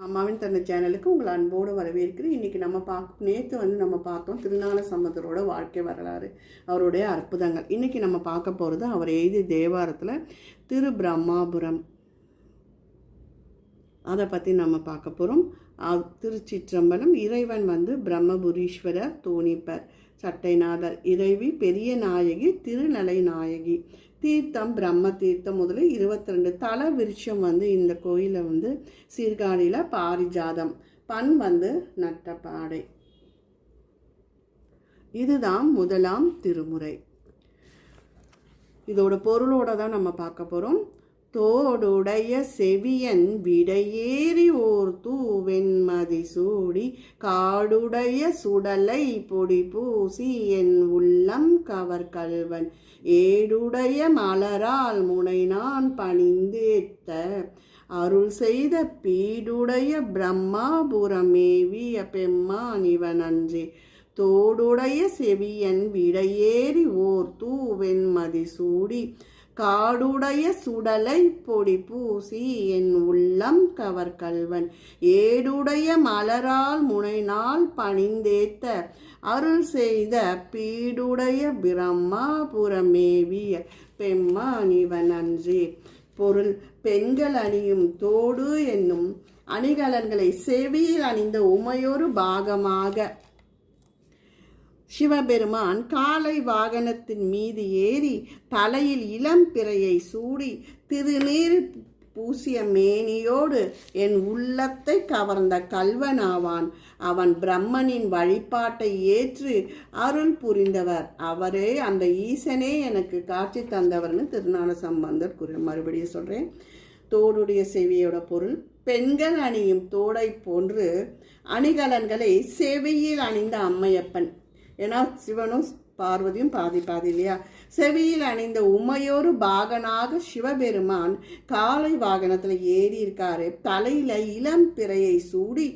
அம்மாவின் தந்த சேனலுக்கு உங்களை அன்போடு வரவேற்கிறேன். இன்றைக்கி நம்ம பார்க்க நேற்று வந்து நம்ம பார்த்தோம் திருநாள சம்பந்தரோட வாழ்க்கை வரலாறு அவருடைய அற்புதங்கள். இன்றைக்கி நம்ம பார்க்க போகிறது அவர் எழுதிய தேவாரத்தில் திரு பிரம்மாபுரம் அதை பற்றி நம்ம பார்க்க போகிறோம் திருச்சிற்றம்பலம் இறைவன் வந்து பிரம்மபுரீஸ்வரர் தோணிப்பர். சட்டைநாதர் இறைவி பெரிய நாயகி திருநலை நாயகி. தீர்த்தம் பிரம்ம தீர்த்தம் முதல்ல இருபத்தி ரெண்டு தல விருட்சம் வந்து இந்த கோயிலில் வந்து சீர்காழியில் பாரிஜாதம். பண் வந்து நட்டப்பாடை. இதுதான் முதலாம் திருமுறை. இதோட பொருளோட தான் நம்ம பார்க்க போகிறோம் தோடுடைய செவியன் விடையேறி ஓர் தூவெண்மதி சூடி காடுடைய சுடலை பொடி பூசி என் உள்ளம் கவர் கல்வன் ஏடுடைய மலரால் முனை நான் பணிந்தேத்த அருள் செய்த பீடுடைய பிரம்மாபுரமேவிய பெம்மான் அன்றி தோடுடைய செவியன் விடையேறி ஓர் தூவெண்மதி சூடி காடுடைய சுடலை பொடி பூசி என் உள்ளம் கவர் கல்வன் ஏடுடைய மலரால் முனைநாள் பணிந்தேத்த அருள் செய்த பீடுடைய பிரம்மாபுரமேவிய பெம்மானிவன் அன்றி பொருள் பெண்கள் அணியும் தோடு என்னும் அணிகலன்களை செவியில் அணிந்த உமையொரு பாகமாக சிவபெருமான் காலை வாகனத்தின் மீது ஏறி தலையில் இளம் பிறையை சூடி திருநீர் பூசிய மேனியோடு என் உள்ளத்தை கவர்ந்த கல்வனாவான். அவன் பிரம்மனின் வழிபாட்டை ஏற்று அருள் புரிந்தவர். அவரே அந்த ஈசனே எனக்கு காட்சி தந்தவர்னு திருநாள சம்பந்தர் குறி மறுபடியும் சொல்கிறேன் தோடுடைய செவியோட பொருள் பெண்கள் அணியும் தோடை போன்று அணிகலன்களை செவியில் அணிந்த அம்மையப்பன். ஏன்னா சிவனும் பார்வதியும் பாதி பாதி இல்லையா? செவியில் அணிந்த உமையோரு பாகனாக சிவபெருமான் காலை வாகனத்தில் ஏறி இருக்காரு. தலையில இளம் பிறையை சூடி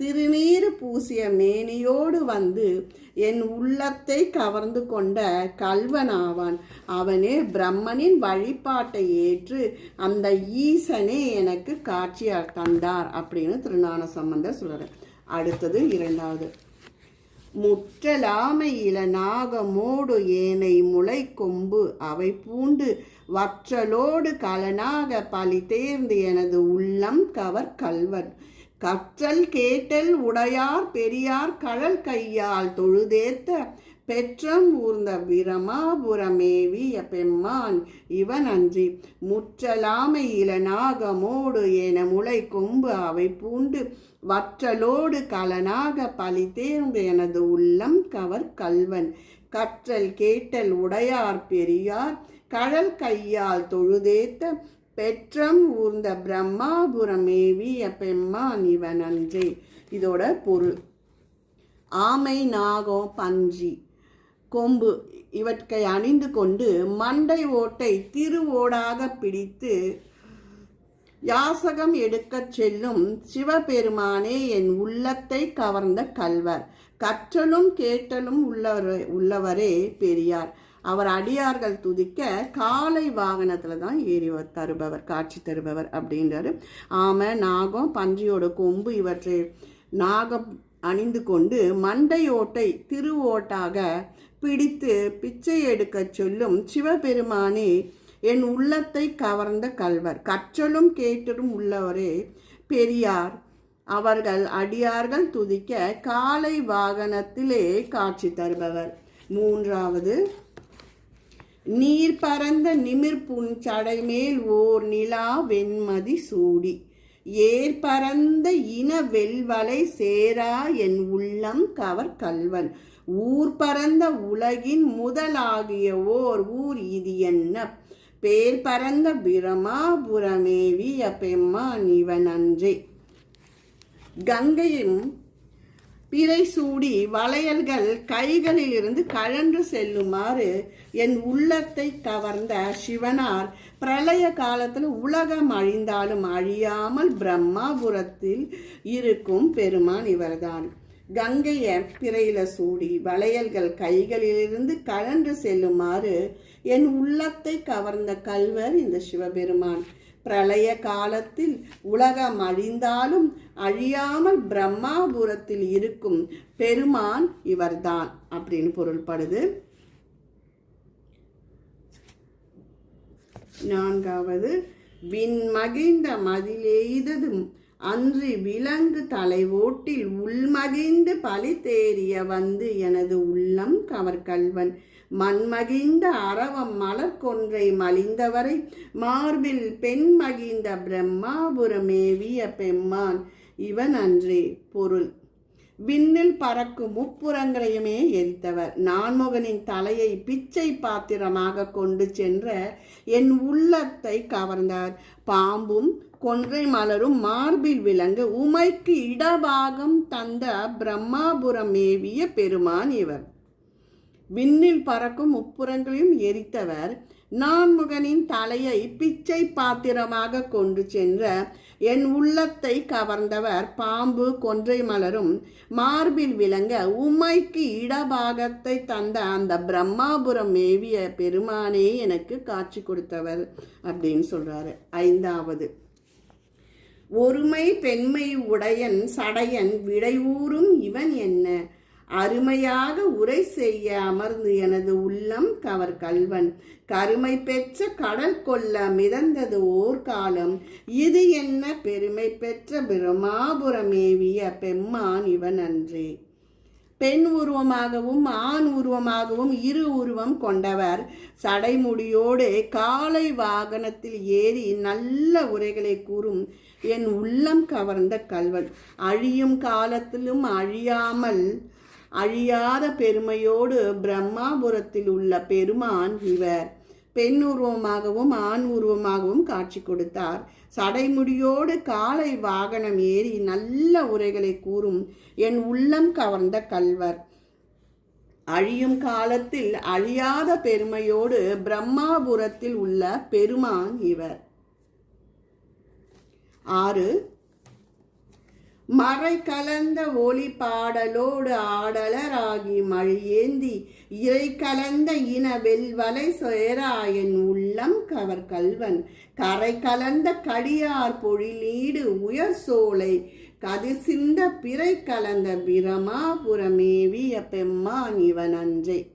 திருநீர் பூசிய மேனியோடு வந்து என் உள்ளத்தை கவர்ந்து கொண்ட கல்வனாவான். அவனே பிரம்மனின் வழிபாட்டை ஏற்று அந்த ஈசனே எனக்கு காட்சி தந்தார் அப்படின்னு திருநான சம்பந்தர் சொல்கிறார் அடுத்தது இரண்டாவது. முற்றலாமை இளநாகமோடு ஏனை முளை கொம்பு அவை பூண்டு வற்றலோடு கலனாக பழி தேர்ந்து எனது உள்ளம் கவர் கல்வன் கற்றல் கேட்டல் உடையார் பெரியார் கழல் கையால் தொழுதேத்த பெற்றம் ஊர்ந்த பிரமாபுரமேவிய பெம்மான் இவன் அன்றி முற்றலாமை இளநாகமோடு என முளை கொம்பு அவை பூண்டு வற்றலோடு கலனாக பழி தேர்ந்து எனது உள்ளம் கவர் கல்வன். கற்றல் கேட்டல் உடையார் பெரியார் கழல் கையால் தொழுதேத்த பெற்றம் ஊர்ந்த பிரம்மாபுரமேவிய பெம்மான் இவன் அன்றே இதோட பொருள். ஆமை நாகம் பஞ்சி கொம்பு. இவற்றை அணிந்து கொண்டு மண்டை ஓட்டை திருவோடாக பிடித்து யாசகம் எடுக்கச் செல்லும் சிவபெருமானே என் உள்ளத்தை கவர்ந்த கல்வர். கற்றலும் கேட்டலும் உள்ளவர் உள்ளவரே பெரியார். அவர் அடியார்கள் துதிக்க காலை வாகனத்தில் தான் ஏறி தருபவர் காட்சி தருபவர் அப்படின்றாரு. ஆமை நாகம் பன்றியோட கொம்பு இவற்றை நாகம் அணிந்து கொண்டு மண்டை ஓட்டை திருவோட்டாக பிடித்து பிச்சை எடுக்கச் சொல்லும் சிவபெருமானே என் உள்ளத்தை கவர்ந்த கல்வர் கற்றலும் கேட்டலும் உள்ளவரே பெரியார். அவர்கள் அடியார்கள் துதிக்க காலை வாகனத்திலே காட்சி தருபவர். மூன்றாவது நீர் பறந்த நிமிர்புன் சடைமேல் ஓர் நிலா வெண்மதி சூடி. ஏற்பரந்த இன வெல்வலை சேரா என் உள்ளம் கவர் கல்வன். ஊர் பரந்த உலகின் முதலாகிய ஓர் ஊர் இது என்ன? பேர் பரந்த பிரமாபுரமேவி அப்பெம்மா இவன் அன்றே கங்கையும் பிறை சூடி வளையல்கள் கைகளில் இருந்து கழன்று செல்லுமாறு என் உள்ளத்தை கவர்ந்த சிவனார் பிரளய காலத்தில் உலகம் அழிந்தாலும் அழியாமல் பிரம்மாபுரத்தில் இருக்கும் பெருமான் இவர்தான். கங்கையை பிறையில சூடி வளையல்கள் கைகளிலிருந்து கழன்று செல்லுமாறு என் உள்ளத்தை கவர்ந்த கல்வர் இந்த சிவபெருமான். பிரளய காலத்தில் உலகம் அழிந்தாலும் அழியாமல் பிரம்மாபுரத்தில் இருக்கும் பெருமான் இவர்தான் அப்படின்னு பொருள்படுது. நான்காவது விண்மகிழ்ந்த மதிலெய்ததும் அன்று விலங்கு தலைவோட்டில் உள்மகிழ்ந்து பழி தேறிய வந்து எனது உள்ளம் கவர்கல்வன் மண்மகிழ்ந்த அரவம் மலர் கொன்றை மலிந்தவரை மார்பில் பெண் மகிழ்ந்த பிரம்மாபுரமேவிய பெம்மான். இவன் அன்றே பொருள். விண்ணில் பறக்கும் முப்புறங்களையுமே எரித்தவர். நான்முகனின் தலையை பிச்சை பாத்திரமாக கொண்டு சென்ற என் உள்ளத்தை கவர்ந்தார். பாம்பும் கொன்றை மலரும் மார்பில் விளங்க உமைக்கு இடபாகம் தந்த பிரம்மாபுரம் ஏவிய பெருமான் இவர். விண்ணில் பறக்கும் முப்புறங்களையும் எரித்தவர். நான்முகனின் தலையை பிச்சை பாத்திரமாக கொண்டு சென்ற என் உள்ளத்தை கவர்ந்தவர் பாம்பு கொன்றை மலரும் மார்பில் விளங்க உமைக்கு இடபாகத்தை தந்த அந்த பிரம்மாபுரம் மேவிய பெருமானே எனக்கு காட்சி கொடுத்தவர் அப்படின்னு சொல்றாரு. ஐந்தாவது ஒருமை பெண்மை உடையன் சடையன் விடையூறும் இவன் என்ன? அருமையாக உரை செய்ய அமர்ந்து எனது உள்ளம் கவர் கல்வன். கருமை பெற்ற கடல் கொல்ல மிதந்தது ஓர் காலம் இது என்ன பெருமை பெற்ற பிரமாபுரமேவிய பெம்மான் இவன் அன்றே. பெண் உருவமாகவும் ஆண் உருவமாகவும் இரு உருவம் கொண்டவர். சடைமுடியோடு காலை வாகனத்தில் ஏறி நல்ல உரைகளை கூறும் என் உள்ளம் கவர்ந்த கல்வன். அழியும் காலத்திலும் அழியாமல் அழியாத பெருமையோடு பிரம்மாபுரத்தில் உள்ள பெருமான் இவர். பெண் உருவமாகவும் ஆண் உருவமாகவும் காட்சி கொடுத்தார். சடைமுடியோடு காலை வாகனம் ஏறி நல்ல உரைகளை கூறும் என் உள்ளம் கவர்ந்த கல்வர். அழியும் காலத்தில் அழியாத பெருமையோடு பிரம்மாபுரத்தில் உள்ள பெருமான் இவர். ஆறு மறை கலந்த ஒளி பாடலோடு ஆடலராகி மழையேந்தி இறை கலந்த இன வெல்வலை சேராயன் உள்ளம் கவர் கல்வன். கரை கலந்த கடியார் பொழிலீடு உயர் சோலை கதிர்சிந்த பிறை கலந்த பிரமாபுரமேவிய பெம்மான் இவன் அன்றே.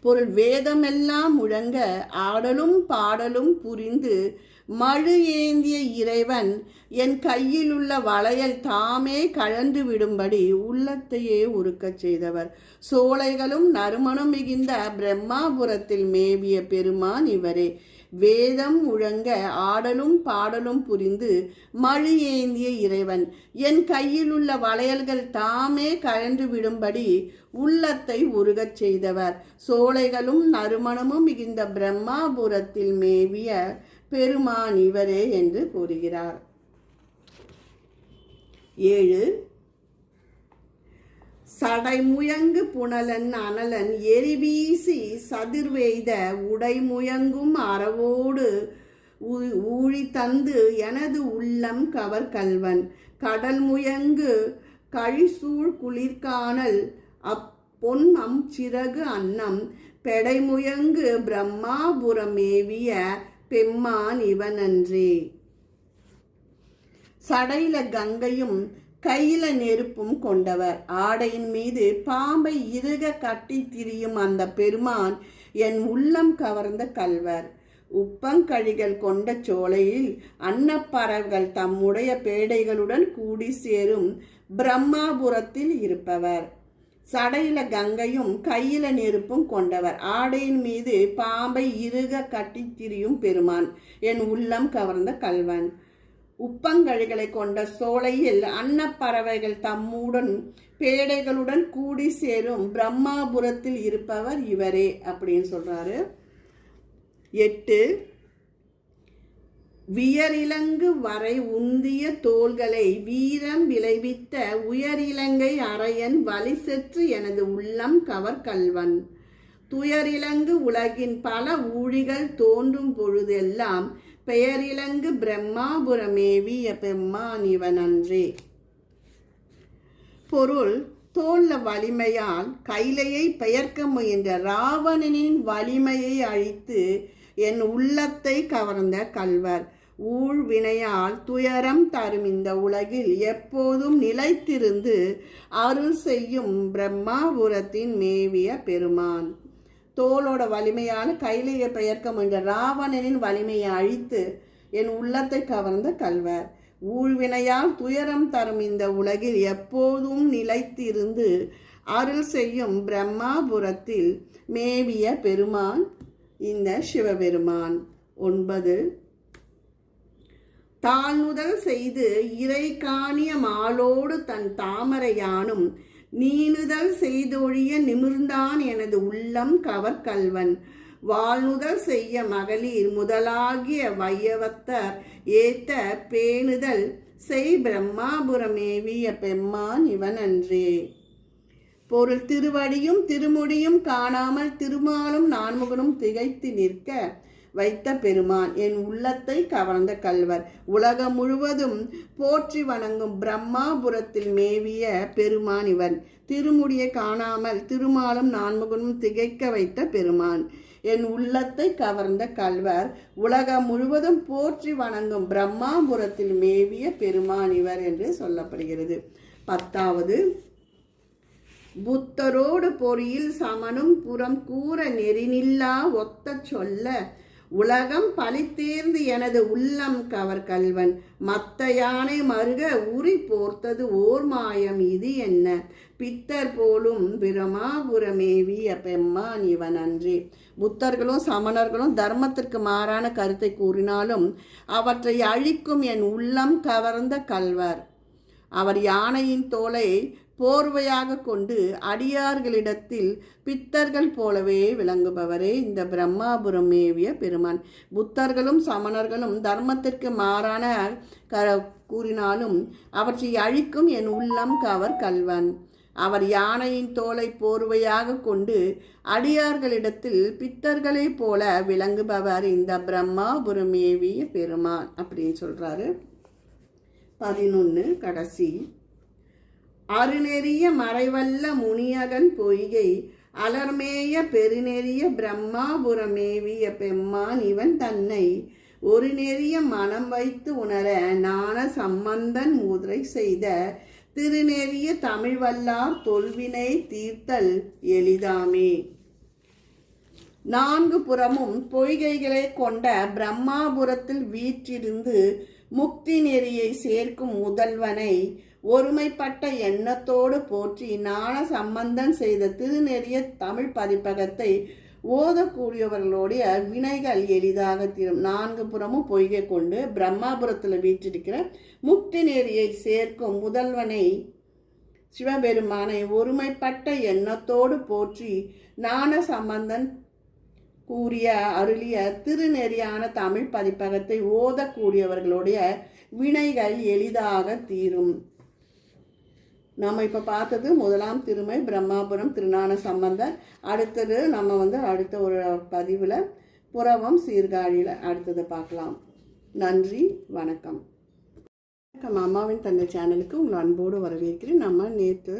பொருள் வேதமெல்லாம் முழங்க ஆடலும் பாடலும் புரிந்து மழு ஏந்திய இறைவன் என் கையில் உள்ள வளையல் தாமே கழன்று விடும்படி உள்ளத்தையே உருக்கச் செய்தவர். சோலைகளும் நறுமணம் மிகுந்த பிரம்மாபுரத்தில் மேவிய பெருமான் இவரே. வேதம் முழங்க ஆடலும் பாடலும் புரிந்து மழு ஏந்திய இறைவன் என் கையில் உள்ள வளையல்கள் தாமே கழன்று விடும்படி உள்ளத்தை உருகச் செய்தவர். சோலைகளும் நறுமணமும் மிகுந்த பிரம்மாபுரத்தில் மேவிய பெருமான் இவரே என்று கூறுகிறார். ஏழு சடைமுயங்கு புனலன் அனலன் எரிவீசி சதிர்வெய்த உடைமுயங்கும் அறவோடு ஊழி தந்து எனது உள்ளம் கவர் கல்வன். கடல் முயங்கு கழிசூழ் குளிர்கானல் அப்பொன் அம் சிறகு அன்னம். பெடைமுயங்கு பிரம்மாபுரமேவிய பெம்மான் இவனன்றே. சடையில கங்கையும் கையில நெருப்பும் கொண்டவர். ஆடையின் மீது பாம்பை இறுக கட்டி திரியும் அந்த பெருமான் என் உள்ளம் கவர்ந்த கல்வர் உப்பங்கழிகள் கொண்ட சோலையில் அன்னப்பறவைகள் தம்முடைய பேடைகளுடன் கூடி சேரும் பிரம்மாபுரத்தில் இருப்பவர். சடையில கங்கையும் கையில நெருப்பும் கொண்டவர். ஆடையின் மீது பாம்பை இறுக கட்டி திரியும் பெருமான். என் உள்ளம் கவர்ந்த கல்வன் உப்பங்கழிகளை கொண்ட சோலையில் அன்னப்பறவைகள் தம்முடன் பேடைகளுடன் கூடி சேரும் பிரம்மாபுரத்தில் இருப்பவர் இவரே அப்படின்னு சொல்றாரு. எட்டு வியரிலங்கு வரை உந்திய தோள்களை வீரம் விளைவித்த உயரிலங்கை அரையன் வலி செற்று எனது உள்ளம் கவர் கல்வன் துயரிலங்கு உலகின் பல ஊழிகள் தோன்றும் பொழுதெல்லாம் பெயரிலங்கு பிரம்மாபுரமேவிய பெம்மான் இவன் அன்றே பொருள் தோல்ல வலிமையால் கைலையை பெயர்க்க முயன்ற ராவணனின் வலிமையை அழித்து என் உள்ளத்தை கவர்ந்த கல்வர். ஊழ்வினையால் துயரம் தரும் இந்த உலகில் எப்போதும் நிலைத்திருந்து அருள் செய்யும் பிரம்மாபுரத்தின் மேவிய பெருமான். தோளோட வலிமையால் கைலையை பெயர்க்க முயன்ற ராவணனின் வலிமையை அழித்து என் உள்ளத்தை கவர்ந்த கல்வர். ஊழ்வினையால் துயரம் தரும் இந்த உலகில் எப்போதும் நிலைத்திருந்து அருள் செய்யும் பிரம்மாபுரத்தில் மேவிய பெருமான் இந்த சிவபெருமான். ஒன்பது தாழ்நுதல் செய்து இறை காணிய மாலோடு தன் தாமரையானும் நீனுதல் செய்தொழிய நிமிர்ந்தான் எனது உள்ளம் கவர்கல்வன். வாழ்நுதல் செய்ய மகளிர் முதலாகிய வையவத்தர் ஏத்த பேணுதல் செய் பிரம்மாபுரமேவிய பெம்மான் இவன் அன்றே பொருள் திருவடியும் திருமுடியும் காணாமல் திருமாலும் நான்முகனும் திகைத்து நிற்க வைத்த பெருமான் என் உள்ளத்தை கவர்ந்த கல்வர் உலகம் முழுவதும் போற்றி வணங்கும் பிரம்மாபுரத்தில் மேவிய பெருமான் இவன். திருமுடியை காணாமல் திருமாலும் நான்முகனும் திகைக்க வைத்த பெருமான். என் உள்ளத்தை கவர்ந்த கல்வர் உலகம் முழுவதும் போற்றி வணங்கும் பிரம்மாபுரத்தில் மேவிய பெருமான் இவர் என்று சொல்லப்படுகிறது. பத்தாவது புத்தரோடு பொறியில் சமனும் புறம் கூற நெறினில்லா ஒத்த சொல்ல உலகம் பழித்தேர்ந்து எனது உள்ளம் கவர் கல்வன். மத்த யானை மருக உரி போர்த்தது ஓர் மாயம் இது என்ன? பித்தர் போலும் பிரமாபுரமேவிய பெம்மான் இவன் அன்றி. புத்தர்களும் சமணர்களும் தர்மத்திற்கு மாறான கருத்தை கூறினாலும் அவற்றை அழிக்கும் என் உள்ளம் கவர்ந்த கல்வர். அவர் யானையின் தோலை போர்வையாக கொண்டு அடியார்களிடத்தில் பித்தர்கள் போலவே விளங்குபவரே இந்த பிரம்மாபுரம் மேவிய பெருமான். புத்தர்களும் சமணர்களும் தர்மத்திற்கு மாறான க கூறினாலும் அவற்றை அழிக்கும் என் உள்ளம் கவர் கல்வன் அவர் யானையின் தோலை போர்வையாக கொண்டு அடியார்களிடத்தில் பித்தர்களைப் போல விளங்குபவர் இந்த பிரம்மாபுரம் ஏவிய பெருமான் அப்படின்னு சொல்கிறாரு பதினொன்று கடைசி. அருநெறிய மறைவல்ல முனியகன் பொய்கை அலர்மேய பெருநெறிய பிரம்மாபுரமேவிய பெம்மான் இவன் தன்னை. ஒரு நெறிய மனம் வைத்து உணர ஞான சம்பந்தன் முதிரை செய்த திருநெறிய தமிழ்வல்லார் தொல்வினை தீர்த்தல் எளிதாமே. நான்கு புறமும் பொய்கைகளை கொண்ட பிரம்மாபுரத்தில் வீற்றிருந்து முக்தி நெறியை சேர்க்கும் முதல்வனை ஒருமைப்பட்ட எண்ணத்தோடு போற்றி ஞான சம்பந்தம் செய்த திருநெறிய தமிழ் பதிப்பகத்தை ஓதக்கூடியவர்களுடைய வினைகள் எளிதாக தீரும். நான்கு புறமும் பொய்கை கொண்டு பிரம்மாபுரத்தில் வீற்றிருக்கிற முக்தி நெறியை சேர்க்கும் முதல்வனை சிவபெருமானை ஒருமைப்பட்ட எண்ணத்தோடு போற்றி ஞான சம்பந்தன் கூறிய அருளிய திருநெறியான தமிழ் பதிப்பகத்தை ஓதக்கூடியவர்களுடைய வினைகள் எளிதாக தீரும். நம்ம இப்போ பார்த்தது முதலாம் திருமை பிரம்மாபுரம் திருநான சம்பந்தர். அடுத்தது நம்ம வந்து அடுத்த ஒரு பதிவில் புறவம் சீர்காழியில் அடுத்தது பார்க்கலாம். நன்றி வணக்கம். வணக்கம். அம்மாவின் தந்தை சேனலுக்கு உங்கள் அன்போடு வரவேற்கிறேன். நம்ம நேற்று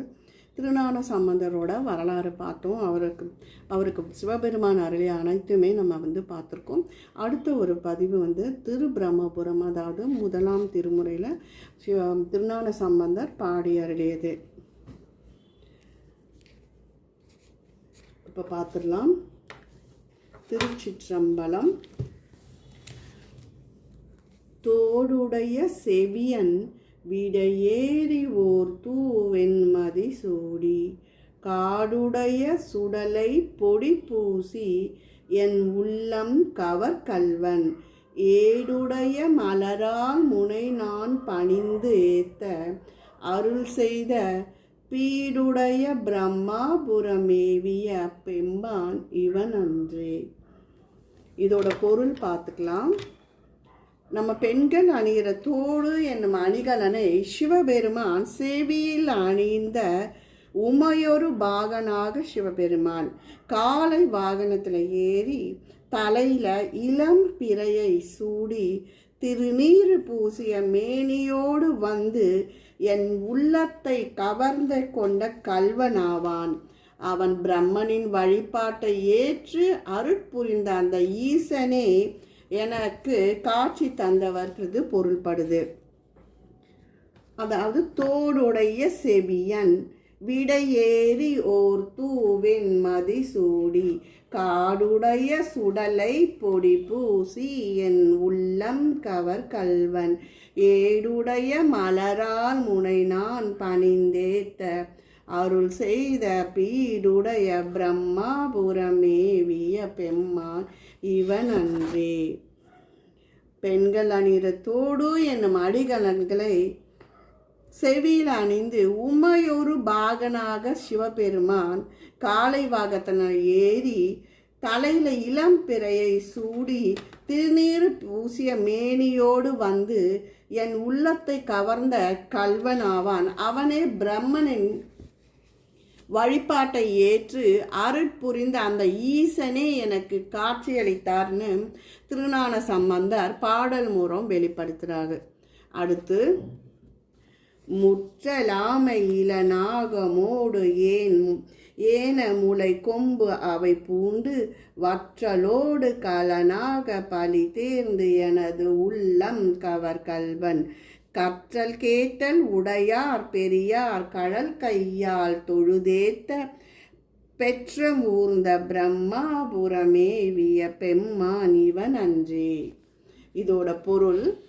திருநான சம்பந்தரோட வரலாறு பார்த்தோம். அவருக்கு அவருக்கு சிவபெருமான் அருளிய அனைத்துமே நம்ம வந்து பார்த்துருக்கோம். அடுத்த ஒரு பதிவு வந்து திரு பிரம்மபுரம் அதாவது முதலாம் திருமுறையில் சிவ திருநான சம்பந்தர் பாடி அருளியது. இப்போ பார்த்துடலாம். திருச்சிற்றம்பலம். தோடுடைய செவியன் விடையேறி ஓர் தூவெண்மதி சூடி காடுடைய சுடலை பொடி பூசி என் உள்ளம் கவர் கல்வன் ஏடுடைய மலரால் முனை நான் பணிந்து ஏத்த அருள் செய்த பீடுடைய பிரம்மாபுரமேவிய பெம்பான் இவன் அன்றே இதோட பொருள் பார்த்துக்கலாம். நம்ம பெண்கள் அணிகிற தோடு என்னும் அணிகலனை சிவபெருமான் சேவியில் அணிந்த உமையொரு பாகனாக சிவபெருமான் காலை வாகனத்தில் ஏறி தலையில இளம் பிறையை சூடி திருநீறு பூசிய மேனியோடு வந்து என் உள்ளத்தை கவர்ந்து கொண்ட கல்வனாவான் அவன் பிரம்மனின் வழிபாட்டை ஏற்று அருட்புரிந்த அந்த ஈசனே எனக்கு காட்சி தந்தவர்கிறது பொருள்படுது. அதாவது தோடுடைய செவியன் விடையேறி ஓர் தூவின் மதி சூடி காடுடைய சுடலை பொடி பூசி என் உள்ளம் கவர் கல்வன் ஏடுடைய மலரால் முனை நான் பணிந்தேத்த அருள் செய்த பீடுடைய பிரம்மாபுரமேவிய பெம்மான் இவன் அன்றே. பெண்கள் அணிரத்தோடு என்னும் அடிகலன்களை செவியில் அணிந்து உமையொரு பாகனாக சிவபெருமான் காலை வாகத்தன ஏறி தலையில இளம் பிறையை சூடி திருநீர் பூசிய மேனியோடு வந்து என் உள்ளத்தை கவர்ந்த கல்வனாவான். அவனே பிரம்மனின் வழிபாட்டை ஏற்று அருட்புரிந்த அந்த ஈசனே எனக்கு காட்சியளித்தார்னு திருஞான சம்பந்தர் பாடல் மூலம் வெளிப்படுத்துகிறாரு அடுத்து முற்றலாமையில நாகமோடு ஏன் ஏன முளை கொம்பு அவை பூண்டு வற்றலோடு கலனாக பலி தேர்ந்து எனது உள்ளம் கவர் கல்வன் கற்றல் கேட்டல் உடையார் பெரியார் கடல் கையால் தொழுதேத்த பெற்ற ஊர்ந்த பிரம்மாபுரமேவிய பெம்மான் இவன் அன்றே. இதோட பொருள்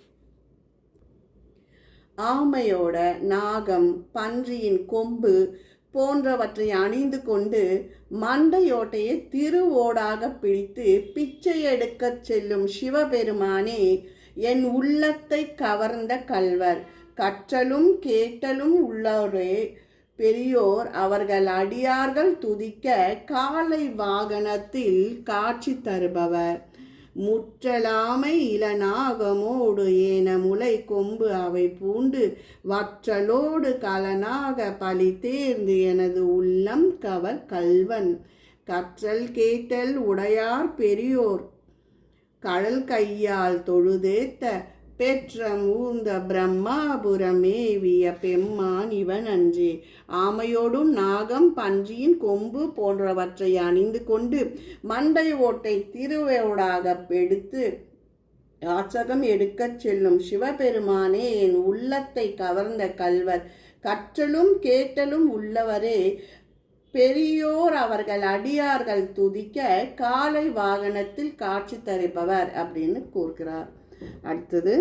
ஆமையோட நாகம் பன்றியின் கொம்பு போன்றவற்றை அணிந்து கொண்டு மண்டையோட்டையை திருவோடாக பிடித்து பிச்சை எடுக்கச் செல்லும் சிவபெருமானே என் உள்ளத்தை கவர்ந்த கல்வர் கற்றலும் கேட்டலும் உள்ளோரே பெரியோர் அவர்கள் அடியார்கள் துதிக்க காலை வாகனத்தில் காட்சி தருபவர். முற்றலாமை இளநாகமோடு ஏன முளை கொம்பு அவை பூண்டு வற்றலோடு கலனாக பலி தேர்ந்து எனது உள்ளம் கவர் கல்வன் கற்றல் கேட்டல் உடையார் பெரியோர் கடல் கையால் தொழுதேத்த பெற்ற மூந்த பிரம்மாபுரமேவிய பெம்மான் இவன் அன்றே. ஆமையோடும் நாகம் பன்றியின் கொம்பு போன்றவற்றை அணிந்து கொண்டு மண்டை ஓட்டை திருவேடாக எடுத்து யாச்சகம் எடுக்கச் செல்லும் சிவபெருமானே என் உள்ளத்தை கவர்ந்த கல்வர். கற்றலும் கேட்டலும் உள்ளவரே. பெரியோர் அவர்கள் அடியார்கள் துதிக்க காலை வாகனத்தில் காட்சி தருப்பவர் அப்படின்னு கூறுகிறார். அடுத்தது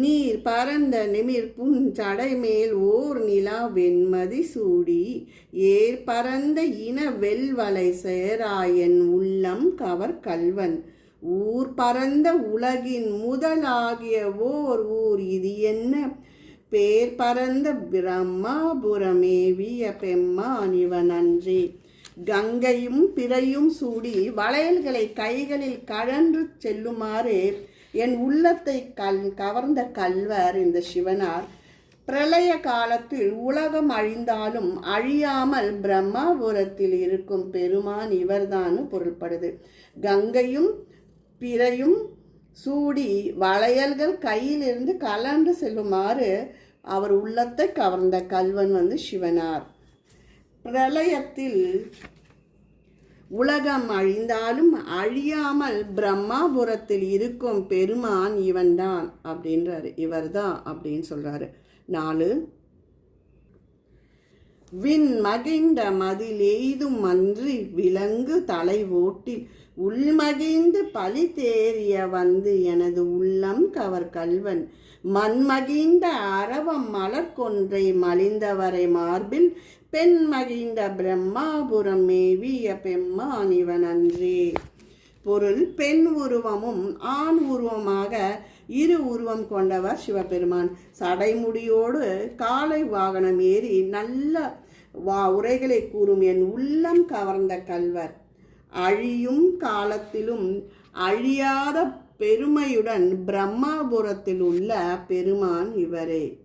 நீர் பரந்த நிமிர்ப்பும் சடைமேல் ஓர் நிலா வெண்மதி சூடி ஏர் பரந்த இன வெல்வலை சேராயன் உள்ளம் கவர் கல்வன் ஊர் பரந்த உலகின் முதலாகிய ஓர் ஊர் இது என்ன? பேர் பரந்த பிரம்மாபுரமேவிய பெம்மான் இவன் அன்றே கங்கையும் பிறையும் சூடி வளையல்களை கைகளில் கழன்று செல்லுமாறு என் உள்ளத்தை கல் கவர்ந்த கல்வர் இந்த சிவனார். பிரளய காலத்தில் உலகம் அழிந்தாலும் அழியாமல் பிரம்மாபுரத்தில் இருக்கும் பெருமான் இவர்தான் பொருள்படுது. கங்கையும் பிறையும் சூடி வளையல்கள் கையிலிருந்து கலண்டு செல்லுமாறு அவர் உள்ளத்தை கவர்ந்த கல்வன் வந்து சிவனார். பிரளயத்தில் உலகம் அழிந்தாலும் அழியாமல் பிரம்மாபுரத்தில் இருக்கும் பெருமான் இவன்தான் அப்படின்றாரு. இவர்தான் அப்படின்னு சொல்றாரு. நாலு விண் மகிழ்ந்த மதில் எய்தும் அன்றி விலங்கு தலை ஓட்டில் உள்மகிழ்ந்து பழி தேறிய வந்து எனது உள்ளம் கவர் கல்வன். மண்மகிழ்ந்த அரவம் மலர்கொன்றை மலிந்தவரை மார்பில் பெண் மகிழ்ந்த பிரம்மாபுரம் மேவிய பெம்மானிவன் அன்றே. பொருள் பெண் உருவமும் ஆண் உருவமாக இரு உருவம் கொண்டவர் சிவபெருமான். சடைமுடியோடு காலை வாகனம் ஏறி நல்ல வா உரைகளை கூறும் என் உள்ளம் கவர்ந்த கல்வர். அழியும் காலத்திலும் அழியாத பெருமையுடன் பிரம்மாபுரத்தில் உள்ள பெருமான் இவரே.